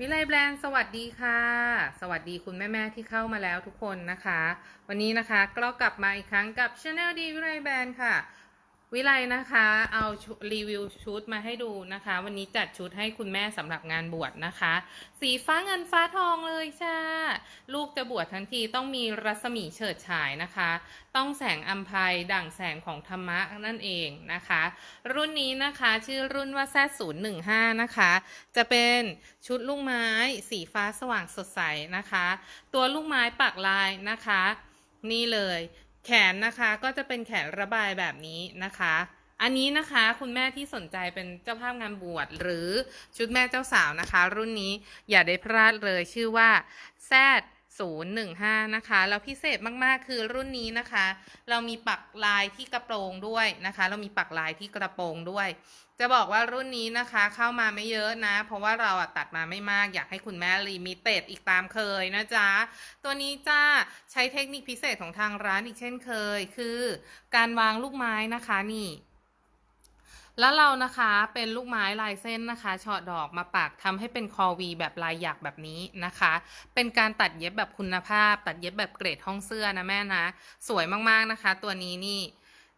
วิไลแบรนด์สวัสดีค่ะ สวัสดีคุณแม่ ๆ ที่เข้ามาแล้วทุกคนนะคะ วันนี้นะคะก็กลับมาอีกครั้งกับช anel ดีวิไลแบรนด์ค่ะ วิไลนะคะเอารีวิวชุดมาให้ดูนะคะ วันนี้จัดชุดให้คุณแม่สำหรับงานบวชนะคะ สีฟ้าเงินฟ้าทองเลยจ้าลูกจะบวชทั้งทีต้องมีรัศมีเฉิดฉายนะคะ ต้องแสงอัมภัยดั่งแสงของธรรมะนั่นเองนะคะ รุ่นนี้นะคะชื่อรุ่นว่าแซ0 1 5นะคะ จะเป็นชุดลูกไม้สีฟ้าสว่างสดใสนะคะ ตัวลูกไม้ปักลายนะคะ นี่เลย แขนนะคะก็จะเป็นแขนระบายแบบนี้นะคะ อันนี้นะคะคุณแม่ที่สนใจเป็นเจ้าภาพงานบวชหรือชุดแม่เจ้าสาวนะคะ รุ่นนี้อย่าได้พลาดเลยชื่อว่าแซด 015 นะคะ แล้วพิเศษมากๆ คือรุ่นนี้นะคะ เรามีปักลายที่กระโปรงด้วยนะคะ เรามีปักลายที่กระโปรงด้วย จะบอกว่ารุ่นนี้นะคะเข้ามาไม่เยอะนะ เพราะว่าเราตัดมาไม่มากอยากให้คุณแม่รีมิเต็ดอีกตามเคยนะจ๊ะ ตัวนี้จ้าใช้เทคนิคพิเศษของทางร้านอีกเช่นเคย คือ การวางลูกไม้นะคะนี่ แล้วเรานะคะเป็นลูกไม้ลายเส้นนะคะเฉาะดอกมาปักทำให้เป็นคอวีแบบลายหยักแบบนี้นะคะ เป็นการตัดเย็บแบบคุณภาพ ตัดเย็บแบบเกรดห้องเสื้อนะแม่นะ สวยมากๆนะคะ ตัวนี้นี่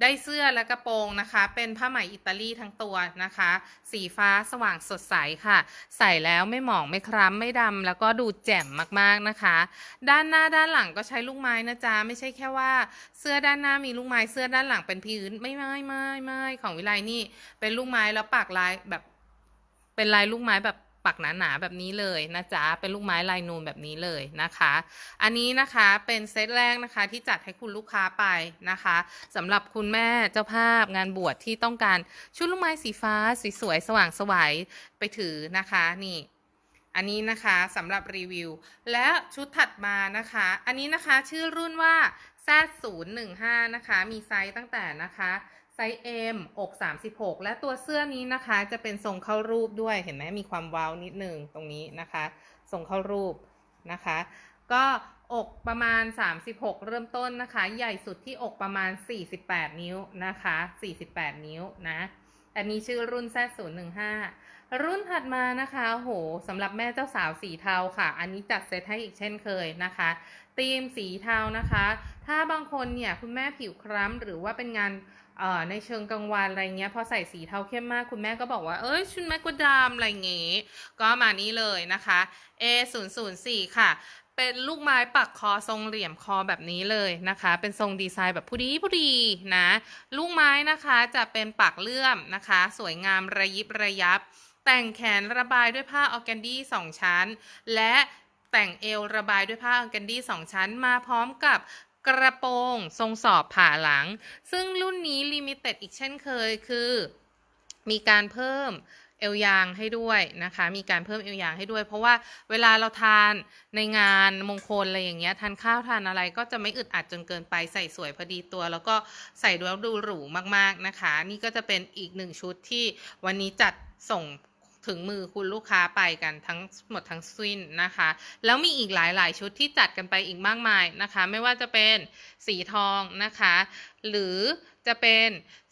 ได้เสื้อและกระโปรงนะคะ เป็นผ้าไหมอิตาลีทั้งตัวนะคะ สีฟ้าสว่างสดใสค่ะ ใส่แล้วไม่หมองไม่คล้ำไม่ดำแล้วก็ดูแจ่มมากๆนะคะ ด้านหน้าด้านหลังก็ใช้ลูกไม้นะจ๊ะไม่ใช่แค่ว่า เสื้อด้านหน้ามีลูกไม้เสื้อด้านหลังเป็นพื้นไม่ไม่ไม่ไม่ของวิไลนี่ เป็นลูกไม้แล้วปักลายแบบ เป็นลายลูกไม้แบบ ปักหนาๆแบบนี้เลยนะจ๊ะเป็นลูกไม้ลายนูนแบบนี้เลยนะคะ อันนี้นะคะเป็นเซตแรกนะคะที่จัดให้คุณลูกค้าไปนะคะสำหรับคุณแม่เจ้าภาพงานบวชที่ต้องการชุดลูกไม้สีฟ้าสวยๆสว่างสวยไปถือนะคะนี่อันนี้นะคะสำหรับรีวิว และชุดถัดมานะคะ อันนี้นะคะชื่อรุ่นว่า Z015 นะคะ มีไซส์ตั้งแต่นะคะ ไซส์ M อก 36 และตัวเสื้อนี้นะคะ จะเป็นทรงเข้ารูปด้วยเห็นไหมมีความเว้าวนิดนึงตรงนี้นะคะทรงเข้ารูปนะคะ ก็อกประมาณ 36 เริ่มต้นนะคะ ใหญ่สุดที่อกประมาณ 48 นิ้วนะคะ 48 นิ้วนะอันนี้ชื่อรุ่น Z015 รุ่นถัดมานะคะโหสำหรับแม่เจ้าสาวสีเทาค่ะ อันนี้จัดเซตให้อีกเช่นเคยนะคะธีมสีเทานะคะ ถ้าบางคนเนี่ยคุณแม่ผิวคล้ำหรือว่าเป็นงาน ในเชิงกลางวันอะไรเงี้ยพอใส่สีเทาเข้มมากคุณแม่ก็บอกว่า เอ้ยชุดแม่ก็ดำอะไรเงี้ยก็มานี้เลยนะคะ A 0 0 4ค่ะ เป็นลูกไม้ปักคอทรงเหลี่ยมคอแบบนี้เลยนะคะ เป็นทรงดีไซน์แบบผู้ดีผู้ดีนะ ลูกไม้นะคะจะเป็นปักเลื่อมนะคะ สวยงามระยิบระยับ แต่งแขนระบายด้วยผ้าออร์แกนดี้สองชั้น และแต่งเอวระบายด้วยผ้าออร์แกนดี้สองชั้นมาพร้อมกับ กระโปรงทรงสอบผ่าหลัง ซึ่งรุ่นนี้ลิมิเต็ดอีกเช่นเคยคือมีการเพิ่มเอวยางให้ด้วยนะคะ มีการเพิ่มเอวยางให้ด้วย เพราะว่าเวลาเราทานในงานมงคลอะไรอย่างเงี้ยทานข้าวทานอะไรก็จะไม่อึดอัดจนเกินไปใส่สวยพอดีตัว แล้วก็ใส่แล้วดูหรูมากๆนะคะ นี่ก็จะเป็นอีกหนึ่งชุดที่วันนี้จัดส่ง ถึงมือคุณลูกค้าไปกันทั้งหมดทั้งสิ้นนะคะ แล้วมีอีกหลายๆ ชุดที่จัดกันไปอีกมากมายนะคะ ไม่ว่าจะเป็นสีทองนะคะ หรือจะเป็น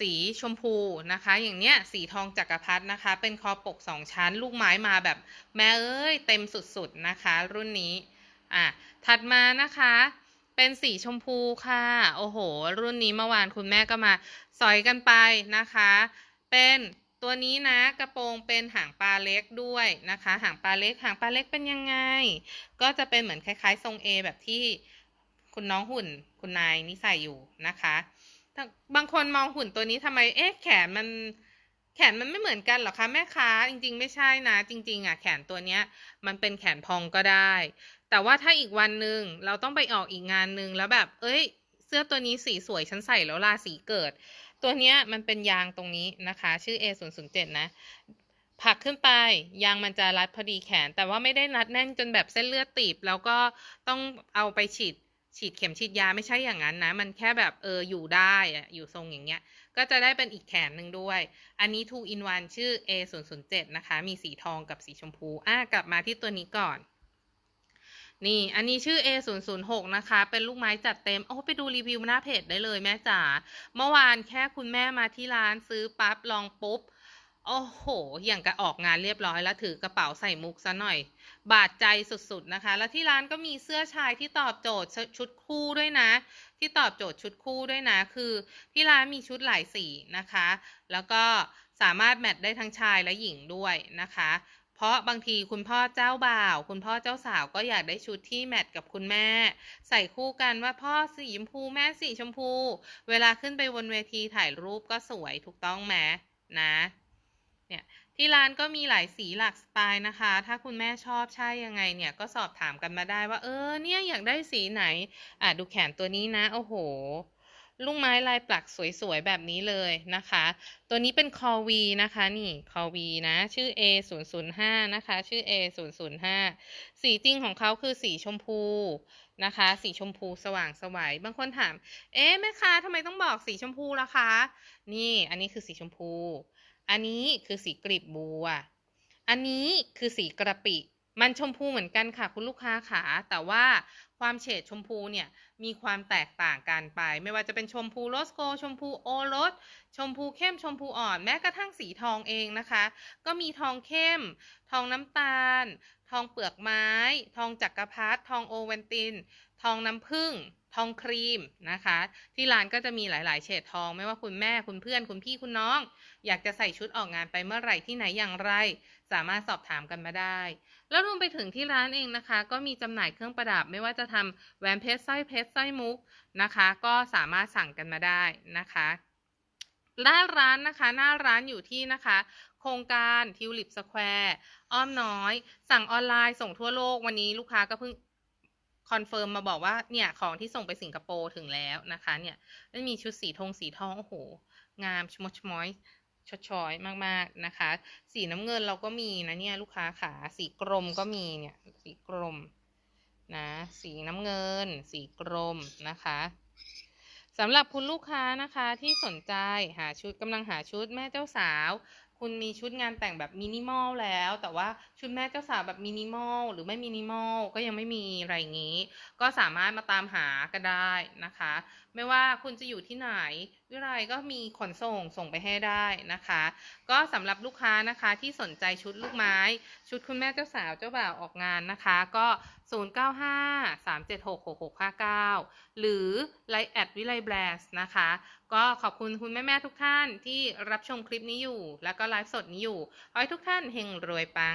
สีชมพูนะคะ อย่างเนี้ยสีทองจักรพรรดินะคะ เป็นคอปกสองชั้น ลูกไม้มาแบบแม่เอ้ยเต็มสุดๆนะคะ รุ่นนี้อะถัดมานะคะเป็นสีชมพูค่ะ โอ้โห รุ่นนี้เมื่อวานคุณแม่ก็มา สอยกันไปนะคะ เป็น ตัวนี้นะกระโปรงเป็นหางปลาเล็กด้วยนะคะ หางปลาเล็กหางปลาเล็กเป็นยังไง ก็จะเป็นเหมือนคล้ายๆ ทรง A แบบที่คุณน้องหุ่นคุณนายนี่ใส่อยู่นะคะบางคนมองหุ่นตัวนี้ทำไมเอ๊ะแขนมันแขนมันไม่เหมือนกันหรอคะแม่ค้าจริง ๆ ไม่ใช่นะ จริง ๆอะแขนตัวเนี้ยมันเป็นแขนพองก็ได้ แต่ว่าถ้าอีกวันหนึ่งเราต้องไปออกอีกงานหนึ่งแล้วแบบ เอ้ย เสื้อตัวนี้สีสวยฉันใส่แล้วราศีเกิด ตัวเนี้ยมันเป็นยางตรงนี้นะคะ ชื่อ A 0 0 7 นะผักขึ้นไปยางมันจะรัดพอดีแขน แต่ว่าไม่ได้รัดแน่นจนแบบเส้นเลือดตีบ แล้วก็ต้องเอาไปฉีดฉีดเข็มฉีดยาไม่ใช่อย่างนั้นนะ มันแค่แบบเอออยู่ได้อะอยู่ทรงอย่างเงี้ย ก็จะได้เป็นอีกแขนหนึ่งด้วย อันนี้ two in one ชื่อ A 0 0 7 นะคะ มีสีทองกับสีชมพู อะกลับมาที่ตัวนี้ก่อน นี่ อันนี้ชื่อ A 0 0 6 นะคะ เป็นลูกไม้จัดเต็ม โอ้ไปดูรีวิวหน้าเพจได้เลยแม่จ๋า เมื่อวานแค่คุณแม่มาที่ร้านซื้อปั๊บลองปุ๊บ โอ้โห อย่างกับออกงานเรียบร้อยแล้วถือกระเป๋าใส่มุกซะหน่อย บาดใจสุดๆนะคะ แล้วที่ร้านก็มีเสื้อชายที่ตอบโจทย์ชุดคู่ด้วยนะ ที่ตอบโจทย์ชุดคู่ด้วยนะ คือที่ร้านมีชุดหลายสีนะคะ แล้วก็สามารถแมทได้ทั้งชายและหญิงด้วยนะคะ เพราะบางทีคุณพ่อเจ้าบ่าว คุณพ่อเจ้าสาวก็อยากได้ชุดที่แมทกับคุณแม่ ใส่คู่กันว่าพ่อสีชมพูแม่สีชมพู เวลาขึ้นไปบนเวทีถ่ายรูปก็สวยถูกต้องไหมนะเนี่ยที่ร้านก็มีหลายสีหลากสไตล์นะคะ ถ้าคุณแม่ชอบใช่ยังไงเนี่ยก็สอบถามกันมาได้ว่า เออเนี่ยอยากได้สีไหน อะดูแขนตัวนี้นะ โอ้โห ลูกไม้ลายปลักสวยๆ แบบนี้เลยนะคะ ตัวนี้เป็นคอวีนะคะนี่คอวีนะชื่อ A 0 0 5นะคะ ชื่อ A 0 0 5สีจริงของเขาคือสีชมพูนะคะ สีชมพูสว่างสวยบางคนถาม เอ๊ะแม่ค้าทำไมต้องบอกสีชมพูล่ะคะ นี่อันนี้คือสีชมพู อันนี้คือสีกลีบบัวอันนี้คือสีกระปิ มันชมพูเหมือนกันค่ะ คุณลูกค้าขาแต่ว่าความเฉดชมพูเนี่ยมีความแตกต่างกันไป ไม่ว่าจะเป็นชมพูโรสโกชมพูโอรส ชมพูเข้มชมพูอ่อนแม้กระทั่งสีทองเองนะคะ ก็มีทองเข้ม ทองน้ำตาล ทองเปลือกไม้ ทองจักรพรรดิทองโอเวนติน ทองน้ำผึ้ง ทองครีมนะคะ ที่ร้านก็จะมีหลาย ๆ เฉดทอง ไม่ว่าคุณแม่คุณเพื่อนคุณพี่คุณน้อง อยากจะใส่ชุดออกงานไปเมื่อไหร่ที่ไหนอย่างไร สามารถสอบถามกันมาได้ แล้วรวมไปถึงที่ร้านเองนะคะ ก็มีจำหน่ายเครื่องประดับ ไม่ว่าจะทำแหวนเพชรสร้อยเพชรสร้อยมุกนะคะ ก็สามารถสั่งกันมาได้นะคะหน้าร้านนะคะ หน้าร้านอยู่ที่นะคะ โครงการทิวลิปสแควร์อ้อมน้อย สั่งออนไลน์ส่งทั่วโลกวันนี้ลูกค้าก็เพิ่ง คอนเฟิร์มมาบอกว่าเนี่ยของที่ส่งไปสิงคโปร์ถึงแล้วนะคะ เนี่ยแล้มีชุดสีทองสีทองโอ้โห งามชมชมอยชดชอยมากๆนะคะ สีน้ำเงินเราก็มีนะเนี่ยลูกค้าขาสีกรมก็มีเนี่ยสีกรมนะสีน้ำเงิน สีกรมนะคะสำหรับคุณลูกค้านะคะที่สนใจหาชุดกำลังหาชุดแม่เจ้าสาว คุณมีชุดงานแต่งแบบมินิมอลแล้ว แต่ว่า ชุดแม่เจ้าสาวแบบมินิมอลหรือไม่มินิมอลก็ยังไม่มีอะไรอย่างนี้ ก็สามารถมาตามหาก็ได้นะคะ ไม่ว่าคุณจะอยู่ที่ไหนวิไลก็มีขนส่งส่งไปให้ได้นะคะ ก็สำหรับลูกค้านะคะที่สนใจชุดลูกไม้ ชุดคุณแม่เจ้าสาวเจ้าบ่าวออกงานนะคะ ก็ 0953766659 หรือไลน์แอดวิไลแบรสนะคะ ก็ขอบคุณคุณแม่ๆทุกท่านที่รับชมคลิปนี้อยู่ แล้วก็ไลฟ์สดนี้อยู่ขอให้ทุกท่านเฮงรวยปัง